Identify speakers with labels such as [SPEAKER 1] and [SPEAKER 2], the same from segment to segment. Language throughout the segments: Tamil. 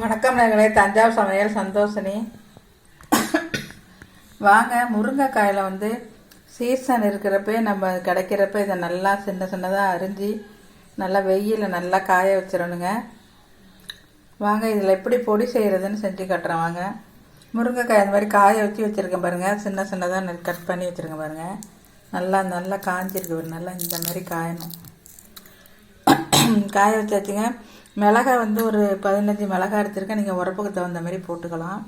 [SPEAKER 1] வணக்கம் நகரே தஞ்சாவூர் சமையல் சந்தோஷினி. வாங்க முருங்கைக்காயில் வந்து சீசன் இருக்கிறப்ப நம்ம கிடைக்கிறப்ப இதை நல்லா சின்ன சின்னதாக அரிஞ்சு நல்லா வெயிலில் நல்லா காய வச்சிடணுங்க. வாங்க இதில் எப்படி பொடி செய்கிறதுன்னு செஞ்சு காட்டுறேன் வாங்க. முருங்கைக்காய் அந்த மாதிரி காய வச்சு வச்சுருக்கேன் பாருங்கள் சின்ன சின்னதாக கட் பண்ணி வச்சுருக்கேன் பாருங்கள் நல்லா நல்லா காஞ்சிருக்கு ஒரு நல்லா இந்த மாதிரி காயணும். காய வச்சாச்சுங்க. மிளகாய் வந்து ஒரு பதினஞ்சு மிளகாய் எடுத்திருக்கேன். நீங்கள் உரப்புக்கு தகுந்த மாதிரி போட்டுக்கலாம்.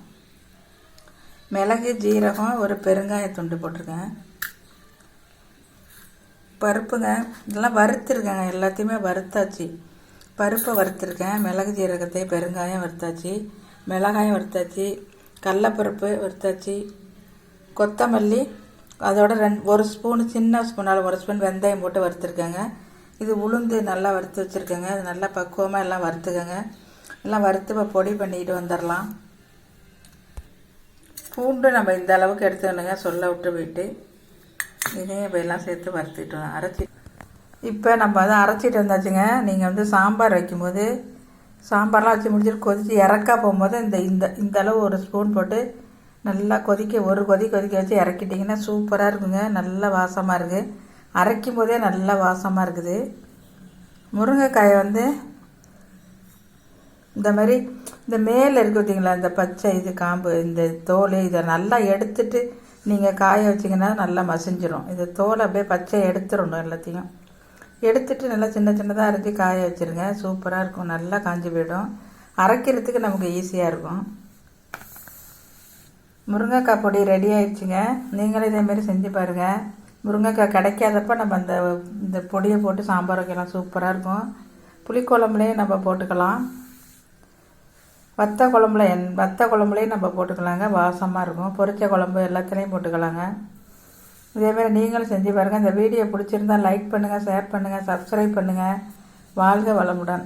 [SPEAKER 1] மிளகு ஜீரகம் ஒரு பெருங்காய துண்டு போட்டிருக்கேன். பருப்புங்க இதெல்லாம் வறுத்துருக்கேங்க. எல்லாத்தையுமே வறுத்தாச்சு. பருப்பை வறுத்துருக்கேன். மிளகு ஜீரகத்தை பெருங்காயம் வறுத்தாச்சு. மிளகாயம் வறுத்தாச்சு. கடலப்பருப்பு வறுத்தாச்சு. கொத்தமல்லி அதோட ரெண்டு ஒரு ஸ்பூன் சின்ன ஸ்பூனால் ஒரு ஸ்பூன் வெந்தயம் போட்டு வறுத்துருக்கேங்க. இது உளுந்து நல்லா வறுத்து வச்சுருக்கேங்க. அது நல்லா பக்குவமாக எல்லாம் வறுத்துக்கோங்க. எல்லாம் வறுத்து இப்போ பொடி பண்ணிட்டு வந்துடலாம் பூண்டு நம்ம இந்த அளவுக்கு எடுத்துக்கணுங்க. சொல்ல விட்டு போயிட்டு. இதையும் இப்போ எல்லாம் சேர்த்து வறுத்துக்கிட்டு அரைச்சி இப்போ நம்ம அதை அரைச்சிட்டு வந்தாச்சுங்க. நீங்கள் வந்து சாம்பார் வைக்கும்போது சாம்பார்லாம் வச்சு முடிச்சுட்டு கொதித்து இறக்கா போகும்போது இந்த இந்த இந்த அளவு ஒரு ஸ்பூன் போட்டு நல்லா கொதிக்க ஒரு கொதி கொதிக்க வச்சு இறக்கிட்டிங்கன்னா சூப்பராக இருக்குங்க. நல்ல வாசமாக இருக்குது அரைக்கும் போதே நல்லா வாசமாக இருக்குது. முருங்கைக்காயை வந்து இந்த மாதிரி இந்த மேலே இருக்கு பார்த்தீங்களா இந்த பச்சை இது காம்பு இந்த தோல் இதை நல்லா எடுத்துட்டு நீங்கள் காய வச்சிங்கன்னா நல்லா மசிஞ்சிடும் இந்த தோலை அப்படியே பச்சை எடுத்துடணும் எல்லாத்தையும். எடுத்துட்டு நல்லா சின்ன சின்னதாக அரைச்சி காய வச்சுருங்க. சூப்பராக இருக்கும். நல்லா காஞ்சி போயிடும். அரைக்கிறதுக்கு நமக்கு ஈஸியாக இருக்கும். முருங்கைக்காய் பொடி ரெடி ஆயிடுச்சுங்க. நீங்களும் இதேமாரி செஞ்சு பாருங்கள் முருங்கைக்காய் கிடைக்காதப்ப நம்ம அந்த இந்த பொடியை போட்டு சாம்பார் வைக்கலாம். சூப்பராக இருக்கும். புளிக்குழம்புலேயும் நம்ம போட்டுக்கலாம். வத்த குழம்புல என் வத்த குழம்புலேயும் நம்ம போட்டுக்கலாங்க. வாசமாக இருக்கும். பொரிச்ச குழம்பு எல்லாத்துலேயும் போட்டுக்கலாங்க. இதேமாதிரி நீங்களும் செஞ்சு பாருங்கள் இந்த வீடியோ பிடிச்சிருந்தா லைக் பண்ணுங்கள் ஷேர் பண்ணுங்கள் சப்ஸ்கிரைப் பண்ணுங்கள் வாழ்க வளமுடன்.